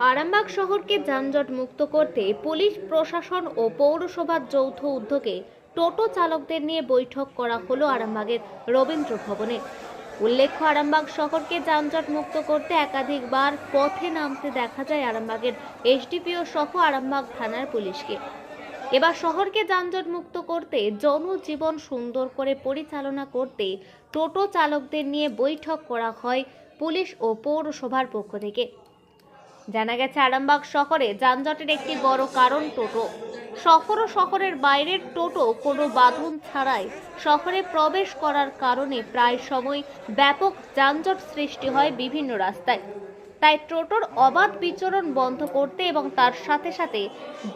আরামবাগ শহরকে যানজট মুক্ত করতে পুলিশ, প্রশাসন ও পৌরসভার যৌথ উদ্যোগে টোটো চালকদের নিয়ে বৈঠক করা হলো আরামবাগের রবীন্দ্র ভবনে। উল্লেখ্য, আরামবাগ শহরকে যানজট মুক্ত করতে একাধিকবার পথে নামতে দেখা যায় আরামবাগের এসডিপিও সহ আরামবাগ থানার পুলিশকে। এবার শহরকে যানজট মুক্ত করতে জনজীবন সুন্দর করে পরিচালনা করতে টোটো চালকদের নিয়ে বৈঠক করা হয় পুলিশ ও পৌরসভার পক্ষ থেকে। জানা গেছে, আরামবাগ শহরে যানজটের একটি বড় কারণ টোটো। শহর ও শহরের বাইরের টোটো কোনো বাঁধন ছাড়াই শহরে প্রবেশ করার কারণে প্রায় সময় ব্যাপক যানজট সৃষ্টি হয় বিভিন্ন রাস্তায়। তাই টোটোর অবাধ বিচরণ বন্ধ করতে এবং তার সাথে সাথে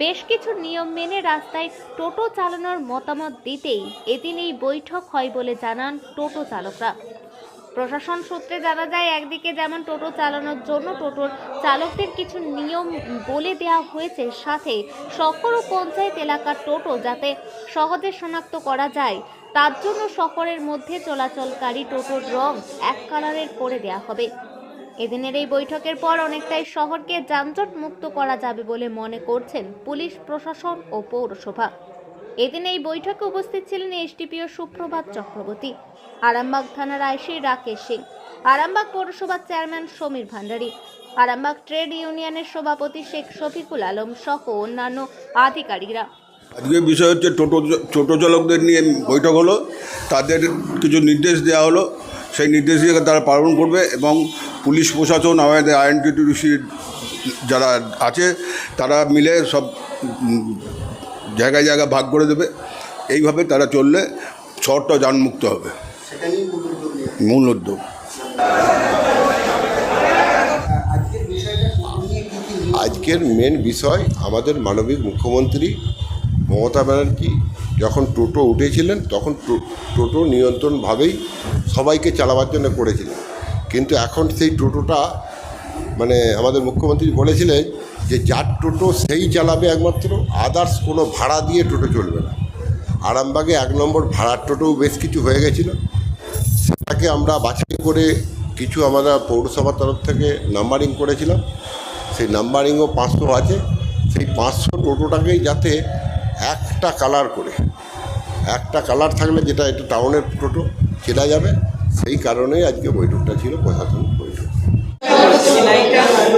বেশ কিছু নিয়ম মেনে রাস্তায় টোটো চালানোর মতামত দিতেই এদিন এই বৈঠক হয় বলে জানান টোটো চালকরা। প্রশাসন সূত্রে জানা যায়, একদিকে যেমন টোটো চালানোর জন্য টোটোর চালকদের কিছু নিয়ম বলে দেওয়া হয়েছে, সাথে শহর ও পঞ্চায়েত এলাকার টোটো যাতে সহজে শনাক্ত করা যায়, তার জন্য শহরের মধ্যে চলাচলকারী টোটোর রং এক কালারের করে দেওয়া হবে। এদিনের এই বৈঠকের পর অনেকটাই শহরকে যানজট মুক্ত করা যাবে বলে মনে করছেন পুলিশ প্রশাসন ও পৌরসভা। এদিন এই বৈঠকে উপস্থিত ছিলেন এসডিপিও সুপ্রভাত চক্রবর্তী, আরামবাগ থানার আইসি রাকেশ সিং, আরামবাগ পৌরসভার চেয়ারম্যান সমীর ভান্ডারী, আরামবাগ ট্রেড ইউনিয়নের সভাপতি শেখ শফিকুল আলম সহ অন্যান্য আধিকারিকরা। আজকে বিষয় হচ্ছে টোটো টোটো চালকদের নিয়ে বৈঠক হলো, তাদের কিছু নির্দেশ দেওয়া হলো। সেই নির্দেশ দিয়ে তারা পালন করবে এবং পুলিশ প্রশাসন, আমাদের আইএনটিটিউসির যারা আছে, তারা মিলে সব জায়গায় জায়গায় ভাগ করে দেবে। এইভাবে তারা চললে শহরটা যানমুক্ত হবে। মূল উদ্যোগ। আজকের মেন বিষয় আমাদের মানবিক মুখ্যমন্ত্রী মমতা ব্যানার্জি যখন টোটো উঠেছিলেন তখন টোটো নিয়ন্ত্রণভাবেই সবাইকে চালাবার জন্য করেছিলেন। কিন্তু এখন সেই টোটোটা মানে আমাদের মুখ্যমন্ত্রী বলেছিলেন যে যার টোটো সেই চালাবে একমাত্র আদার্স কোনো ভাড়া দিয়ে টোটো চলবে না। আরামবাগে এক নম্বর ভাড়ার টোটোও বেশ কিছু হয়ে গেছিল। সেটাকে আমরা বাছাই করে কিছু আমরা পৌরসভার তরফ থেকে নাম্বারিং করেছিলাম। সেই নাম্বারিংও পাঁচশো আছে। সেই পাঁচশো টোটোটাকেই যাতে একটা কালার করে। একটা কালার থাকলে যেটা, এটা টাউনের টোটো চেনা যাবে। সেই কারণেই আজকে বৈঠকটা ছিল প্রশাসনিক বৈঠক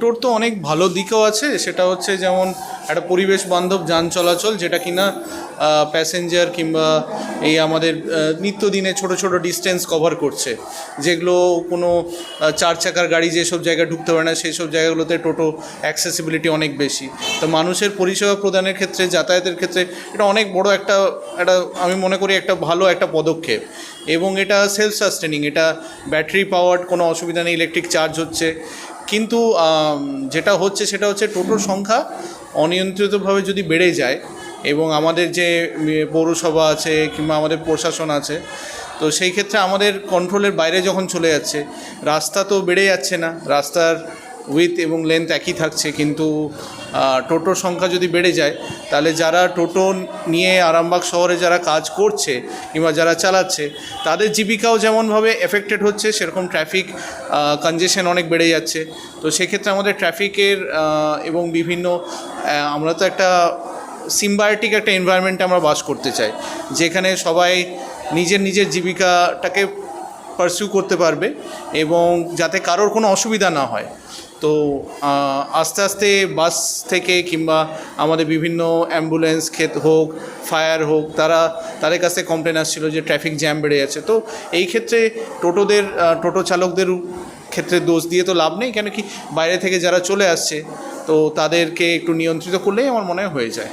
টোটোর তো অনেক ভালো দিকও আছে। সেটা হচ্ছে যেমন একটা পরিবেশ বান্ধব যান চলাচল, যেটা কিনা প্যাসেঞ্জার কিংবা এই আমাদের নিত্যদিনে ছোট ছোট ডিস্টেন্স কভার করছে। যেগুলো কোনো চার চাকার গাড়ি যেসব জায়গায় ঢুকতে পারে না, সেই সব জায়গাগুলোতে টোটো অ্যাক্সেসিবিলিটি অনেক বেশি। তো মানুষের পরিষেবা প্রদানের ক্ষেত্রে, যাতায়াতের ক্ষেত্রে এটা অনেক বড় একটা একটা আমি মনে করি একটা ভালো একটা পদক্ষেপ। এবং এটা সেলফ সাস্টেনিং এটা ব্যাটারি পাওয়ার্ড কোনো অসুবিধা নেই ইলেকট্রিক চার্জ হচ্ছে। কিন্তু যেটা হচ্ছে সেটা হচ্ছে টোটোর সংখ্যা অনিয়ন্ত্রিতভাবে যদি বেড়ে যায় এবং আমাদের যে পৌরসভা আছে কিংবা আমাদের প্রশাসন আছে, তো সেই ক্ষেত্রে আমাদের কন্ট্রোলের বাইরে যখন চলে যাচ্ছে, রাস্তা তো বেড়ে যাচ্ছে না, রাস্তার উইথ এবং লেন্থ একই থাকছে, কিন্তু টোটোর সংখ্যা যদি বেড়ে যায়, তাহলে যারা টোটো নিয়ে আরামবাগ শহরে যারা কাজ করছে কিংবা যারা চালাচ্ছে, তাদের জীবিকাও যেমনভাবে এফেক্টেড হচ্ছে, সেরকম ট্রাফিক কনজেশন অনেক বেড়ে যাচ্ছে। তো সেক্ষেত্রে আমাদের ট্রাফিকের এবং বিভিন্ন আমরা তো একটা সিম্বায়োটিক একটা এনভায়রনমেন্টে আমরা বাস করতে চাই, যেখানে সবাই নিজের নিজের জীবিকাটাকে পারসিউ করতে পারবে এবং যাতে কারোর কোনো অসুবিধা না হয়। তো আস্তে আস্তে বাস থেকে কিংবা আমাদের বিভিন্ন অ্যাম্বুলেন্স, ক্ষেত হোক, ফায়ার হোক, তারা তাদের কাছে কমপ্লেন আসছিল যে ট্রাফিক জ্যাম বেড়ে যাচ্ছে। তো এই ক্ষেত্রে টোটোদের টোটো চালকদের ক্ষেত্রে দোষ দিয়ে তো লাভ নেই, কেন কি বাইরে থেকে যারা চলে আসছে, তো তাদেরকে একটু নিয়ন্ত্রিত করলেই আমার মনে হয় হয়ে যায়।